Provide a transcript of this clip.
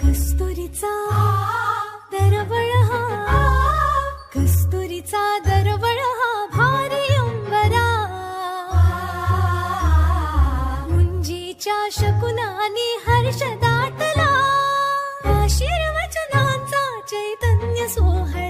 कस्तुरीचा दरवळ हा कस्तुरीचा दरवळ हा भारी अंबरा. मुंजीच्या शकुनानी हर्षदा 错还